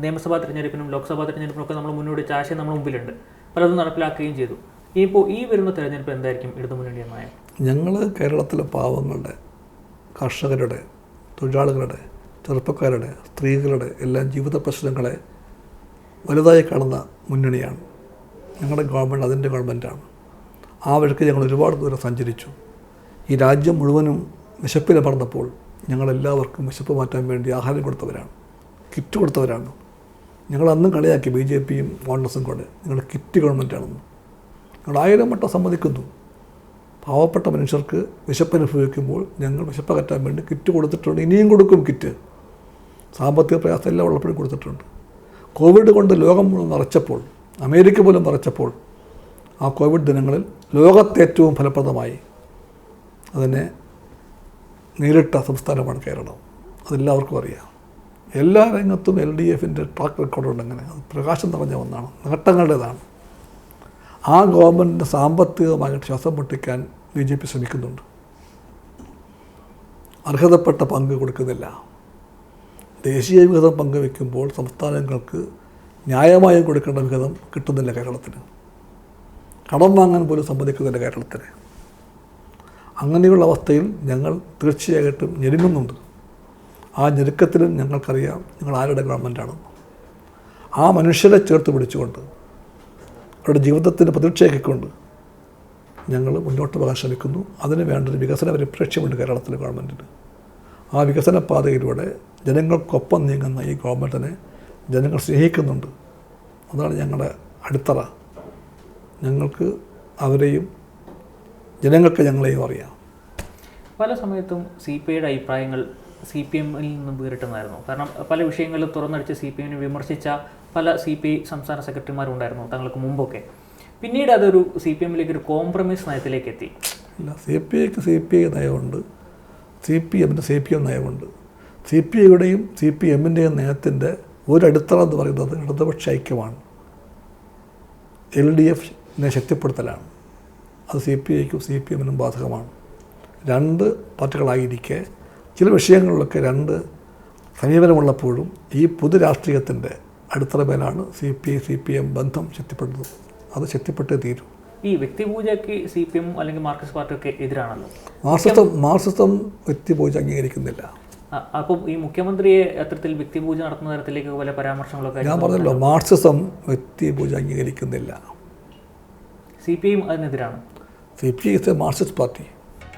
നിയമസഭാ തെരഞ്ഞെടുപ്പിനും ലോക്സഭാ തെരഞ്ഞെടുപ്പിനും ഒക്കെ നമ്മൾ മുന്നോട്ട് ആശയം നമ്മുടെ മുമ്പിലുണ്ട്. പലതും നടപ്പിലാക്കുകയും ചെയ്തു. ഇപ്പോൾ ഈ വരുന്ന തിരഞ്ഞെടുപ്പ് എന്തായിരിക്കും ഇടതുമുന്നണി നയം ഞങ്ങൾ കേരളത്തിലെ പാവങ്ങളുടെ കർഷകരുടെ തൊഴിലാളികളുടെ ചെറുപ്പക്കാരുടെ സ്ത്രീകളുടെ എല്ലാം ജീവിത പ്രശ്നങ്ങളെ വലുതായി കാണുന്ന മുന്നണിയാണ്. ഞങ്ങളുടെ ഗവൺമെന്റ് അതിന്റെ ഗവൺമെന്റാണ് ആ വഴിക്ക് ഞങ്ങൾ ഒരുപാട് ദൂരം സഞ്ചരിച്ചു. ഈ രാജ്യം മുഴുവനും വിശപ്പിലമർന്നപ്പോൾ ഞങ്ങളെല്ലാവർക്കും വിശപ്പ് മാറ്റാൻ വേണ്ടി ആഹാരം കൊടുത്തവരാണ് കിറ്റ് കൊടുത്തവരാണ്. ഞങ്ങൾ അന്നും കളിയാക്കി ബി ജെ പിയും കോൺഗ്രസും കൂടെ നിങ്ങൾ കിറ്റ് ഗവൺമെന്റാണെന്ന്. ഞങ്ങൾ ആയിരം വട്ടം സമ്മതിക്കുന്നു. പാവപ്പെട്ട മനുഷ്യർക്ക് വിശപ്പ് അനുഭവിക്കുമ്പോൾ ഞങ്ങൾ വിശപ്പ് അകറ്റാൻ വേണ്ടി കിറ്റ് കൊടുത്തിട്ടുണ്ട്. ഇനിയും കൊടുക്കും കിറ്റ്. സാമ്പത്തിക പ്രയാസം എല്ലാം ഉള്ളപ്പോഴും കൊടുത്തിട്ടുണ്ട്. കോവിഡ് കൊണ്ട് ലോകം മുഴുവൻ നിറച്ചപ്പോൾ അമേരിക്ക പോലും നിറച്ചപ്പോൾ ആ കോവിഡ് ദിനങ്ങളിൽ ലോകത്തെ ഏറ്റവും ഫലപ്രദമായി. അതിനെ നേരിട്ട സംസ്ഥാനമാണ് കേരളം. അതെല്ലാവർക്കും അറിയാം. എല്ലാ രംഗത്തും എൽ ഡി എഫിന്റെ ട്രാക്ക് റെക്കോർഡുണ്ട് അങ്ങനെ. അത് പ്രകാശം നിറഞ്ഞ ഒന്നാണ്. നേട്ടങ്ങളുടേതാണ്. ആ ഗവൺമെന്റിന്റെ സാമ്പത്തികമായിട്ട് ശ്വാസം പൊട്ടിക്കാൻ ബി ജെ പി ശ്രമിക്കുന്നുണ്ട്. അർഹതപ്പെട്ട പങ്ക് കൊടുക്കുന്നില്ല. ദേശീയ വിഹിതം പങ്കുവെക്കുമ്പോൾ സംസ്ഥാനങ്ങൾക്ക് ന്യായമായും കൊടുക്കേണ്ട വിഹിതം കിട്ടുന്നില്ല കേരളത്തിന്. കടം വാങ്ങാൻ പോലും സമ്മതിക്കുന്നില്ല കേരളത്തിന്. അങ്ങനെയുള്ള അവസ്ഥയിൽ ഞങ്ങൾ തീർച്ചയായിട്ടും ഞെരുങ്ങുന്നുണ്ട്. ആ ഞെരുക്കത്തിലും ഞങ്ങൾക്കറിയാം നിങ്ങൾ ആരുടെ ഗവൺമെന്റാണ്. ആ മനുഷ്യരെ ചേർത്ത് പിടിച്ചുകൊണ്ട് അവരുടെ ജീവിതത്തിന്റെ പ്രതീക്ഷയൊക്കെക്കൊണ്ട് ഞങ്ങൾ മുന്നോട്ട് പോകാൻ ശ്രമിക്കുന്നു. അതിന് വേണ്ടൊരു വികസന പരിപ്രേക്ഷ്യമുണ്ട് കേരളത്തിലെ ഗവൺമെന്റിന്. ആ വികസന പാതയിലൂടെ ജനങ്ങൾക്കൊപ്പം നീങ്ങുന്ന ഈ ഗവൺമെന്റിനെ ജനങ്ങൾ സ്നേഹിക്കുന്നുണ്ട്. അതാണ് ഞങ്ങളുടെ അടിത്തറ. ഞങ്ങൾക്ക് അവരെയും ജനങ്ങൾക്ക് ഞങ്ങളെയും അറിയാം. പല സമയത്തും സി പി ഐയുടെ അഭിപ്രായങ്ങൾ സി പി എമ്മിൽ നിന്നും വേറിട്ടുന്നായിരുന്നു കാരണം പല വിഷയങ്ങളിൽ തുറന്നടിച്ച് സി പി എമ്മിനെ വിമർശിച്ച പല സി പി ഐ സംസ്ഥാന സെക്രട്ടറിമാരുണ്ടായിരുന്നു തങ്ങൾക്ക് മുമ്പൊക്കെ പിന്നീട് അതൊരു സി പി എമ്മിലേക്ക് ഒരു കോംപ്രമൈസ് നയത്തിലേക്ക് എത്തി ഇല്ല സി പി ഐക്ക് സി പി ഐ നയമുണ്ട് സി പി എമ്മിന്റെ സി പി എം നയമുണ്ട് സി പി ഐയുടെയും സി പി എമ്മിന്റെയും നയത്തിന്റെ ഒരടിത്തറ എന്ന് പറയുന്നത് ഇടതുപക്ഷ ഐക്യമാണ് എൽ ഡി എഫിനെ ശക്തിപ്പെടുത്തലാണ് അത് സി പി ഐക്കും സി പി എമ്മിനും ബാധകമാണ് രണ്ട് പാർട്ടികളായിരിക്കെ ചില വിഷയങ്ങളിലൊക്കെ രണ്ട് സമീപനമുള്ളപ്പോഴും ഈ പൊതു രാഷ്ട്രീയത്തിന്റെ അടിത്തറമേലാണ് C P I C P M ബന്ധം ശക്തിപ്പെടുന്നത്. അത് ശക്തിപ്പെട്ടേ തീരും. ഈ വ്യക്തിപൂജയ്ക്ക് സി പി എം അല്ലെങ്കിൽ മാർക്സിസ്റ്റ് പാർട്ടിയൊക്കെ എതിരാണല്ലോ. മാർസിസം മാർസിസം വ്യക്തിപൂജ അംഗീകരിക്കുന്നില്ല. അപ്പം ഈ മുഖ്യമന്ത്രിയെ അത്തരത്തിൽ വ്യക്തിപൂജ നടത്തുന്ന തരത്തിലേക്ക് പല പരാമർശങ്ങളൊക്കെ ഞാൻ പറഞ്ഞല്ലോ മാർസിസം വ്യക്തിപൂജ അംഗീകരിക്കുന്നില്ല. C P I അതിനെതിരാണ്. C P I a Marxist party